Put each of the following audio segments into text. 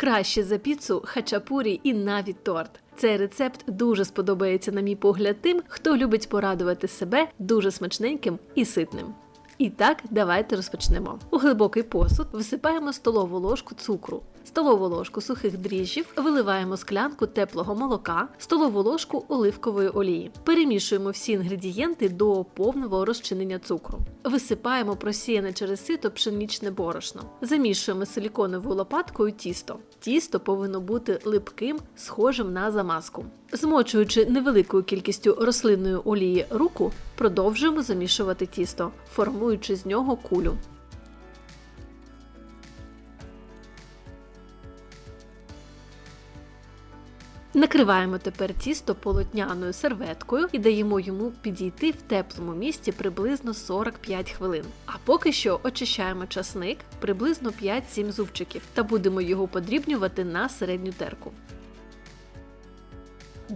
Краще за піцу, хачапурі і навіть торт. Цей рецепт дуже сподобається, на мій погляд, тим, хто любить порадувати себе дуже смачненьким і ситним. І так, давайте розпочнемо. У глибокий посуд висипаємо столову ложку цукру, столову ложку сухих дріжджів, виливаємо склянку теплого молока, столову ложку оливкової олії. Перемішуємо всі інгредієнти до повного розчинення цукру. Висипаємо просіяне через сито пшеничне борошно. Замішуємо силіконовою лопаткою тісто. Тісто повинно бути липким, схожим на замазку. Змочуючи невеликою кількістю рослинної олії руку, продовжуємо замішувати тісто, формуючи з нього кулю. Накриваємо тепер тісто полотняною серветкою і даємо йому підійти в теплому місці приблизно 45 хвилин. А поки що очищаємо часник приблизно 5-7 зубчиків та будемо його подрібнювати на середню терку.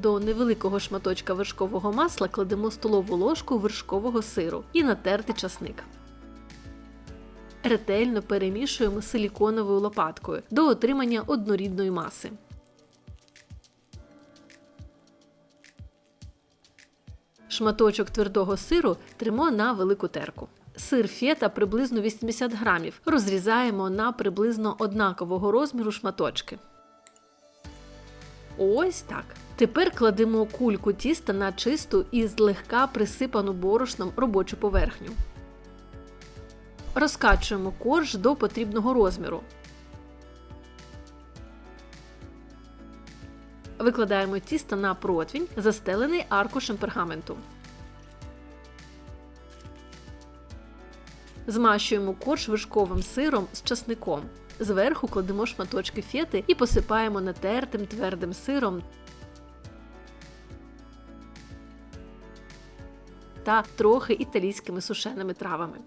До невеликого шматочка вершкового масла кладемо столову ложку вершкового сиру і натертий часник. Ретельно перемішуємо силіконовою лопаткою до отримання однорідної маси. Шматочок твердого сиру тримо на велику терку. Сир фета приблизно 80 грамів. Розрізаємо на приблизно однакового розміру шматочки. Ось так. Тепер кладемо кульку тіста на чисту і злегка присипану борошном робочу поверхню. Розкачуємо корж до потрібного розміру. Викладаємо тісто на противінь, застелений аркушем пергаменту. Змащуємо корж вершковим сиром з часником. Зверху кладемо шматочки фети і посипаємо натертим твердим сиром та трохи італійськими сушеними травами.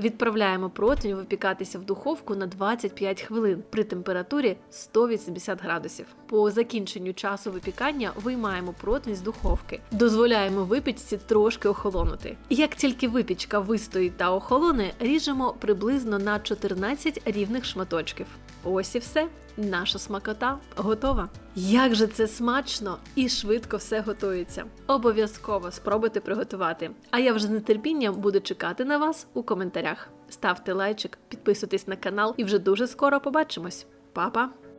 Відправляємо противень випікатися в духовку на 25 хвилин при температурі 180 градусів. По закінченню часу випікання виймаємо противень з духовки, дозволяємо випічці трошки охолонути. Як тільки випічка вистоїть та охолоне, ріжемо приблизно на 14 рівних шматочків. Ось і все. Наша смакота готова. Як же це смачно і швидко все готується. Обов'язково спробуйте приготувати. А я вже з нетерпінням буду чекати на вас у коментарях. Ставте лайчик, підписуйтесь на канал і вже дуже скоро побачимось. Па-па!